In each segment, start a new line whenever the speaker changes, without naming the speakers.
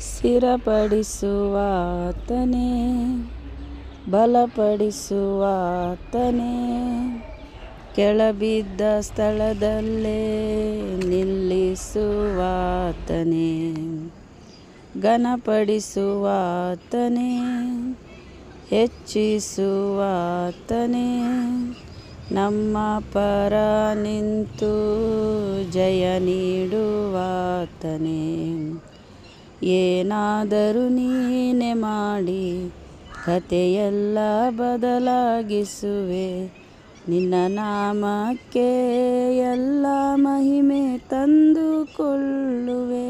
ಸ್ಥಿರಪಡಿಸುವಾತನೇ ಬಲಪಡಿಸುವಾತನೇ. ಕೆಳಬಿದ್ದ ಸ್ಥಳದಲ್ಲೇ ನಿಲ್ಲಿಸುವಾತನೇ ಘನಪಡಿಸುವಾತನೇ ಹೆಚ್ಚಿಸುವಾತನೇ. ನಮ್ಮ ಪರ ನಿಂತು ಜಯ ನೀಡುವಾತನೇ. ಏನಾದರೂ ನೀನೆ ಮಾಡಿ ಕತೆಯೆಲ್ಲ ಬದಲಾಗಿಸುವೆ. ನಿನ್ನ ನಾಮಕ್ಕೆ ಎಲ್ಲ ಮಹಿಮೆ ತಂದುಕೊಳ್ಳುವೆ.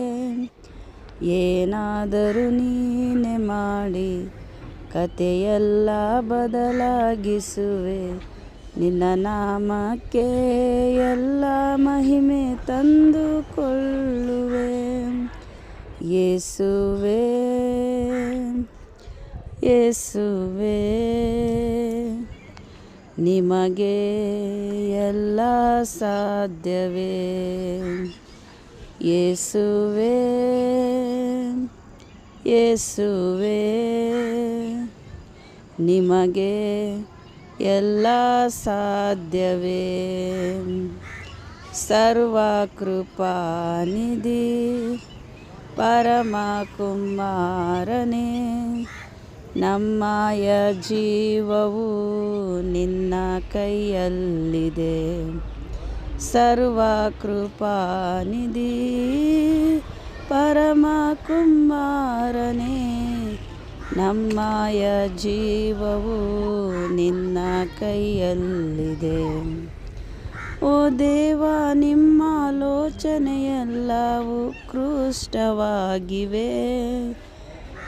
ಏನಾದರೂ ನೀನೆ ಮಾಡಿ ಕತೆಯೆಲ್ಲ ಬದಲಾಗಿಸುವೆ. ನಿನ್ನ ನಾಮಕ್ಕೆ ಎಲ್ಲ ಮಹಿಮೆ ತಂದುಕೊಳ್ಳುವೆ. ಯೇಸುವೆ ಯೇಸುವೆ ನಿಮಗೆ ಎಲ್ಲ ಸಾಧ್ಯವೇ? ಯೇಸುವೆ ಯೇಸುವೆ ನಿಮಗೆ ಎಲ್ಲ ಸಾಧ್ಯವೇ? ಸರ್ವಕೃಪಾನಿಧಿ ಪರಮ ಕುಮಾರನೇ ನಮ್ಮಯ ಜೀವವು ನಿನ್ನ ಕೈಯಲ್ಲಿದೆ. ಸರ್ವಕೃಪಾನಿಧಿ ಪರಮ ಕುಮಾರನೇ ನಮ್ಮಯ ಜೀವವು ನಿನ್ನ ಕೈಯಲ್ಲಿದೆ. ಓ ದೇವ, ನಿಮ್ಮ ಆಲೋಚನೆಯೆಲ್ಲವೂ ಕೃಷ್ಟವಾಗಿವೆ.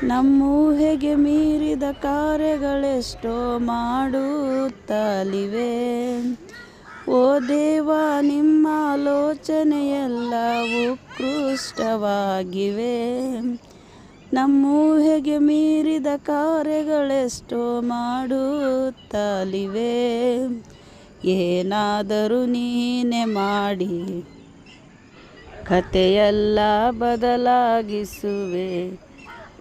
ನಮ್ಮೂಹೆಗೆ ಮೀರಿದ ಕಾರ್ಯಗಳೆಷ್ಟೋ ಮಾಡುತ್ತಲಿವೆ. ಓ ದೇವ, ನಿಮ್ಮ ಆಲೋಚನೆಯೆಲ್ಲವೂ ಕೃಷ್ಟವಾಗಿವೆ. ನಮ್ಮೂಹೆಗೆ ಮೀರಿದ ಕಾರ್ಯಗಳೆಷ್ಟೋ ಮಾಡುತ್ತಲಿವೆ. ಏನಾದರೂ ನೀನೆ ಮಾಡಿ ಕಥೆಯೆಲ್ಲ ಬದಲಾಗಿಸುವೆ.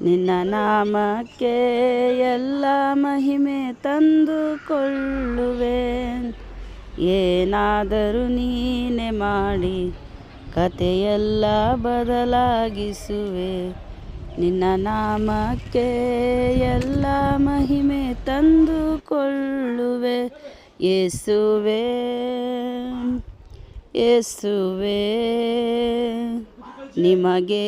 ನಿನ್ನ ನಾಮಕ್ಕೆ ಎಲ್ಲ ಮಹಿಮೆ ತಂದುಕೊಳ್ಳುವೆ. ಏನಾದರೂ ನೀನೆ ಮಾಡಿ ಕಥೆಯೆಲ್ಲ ಬದಲಾಗಿಸುವೆ. ನಿನ್ನ ನಾಮಕ್ಕೆ ಎಲ್ಲ ಮಹಿಮೆ ತಂದುಕೊಳ್ಳುವೆ. ಯೇಸುವೆ ಯೇಸುವೆ ನಿಮಗೆ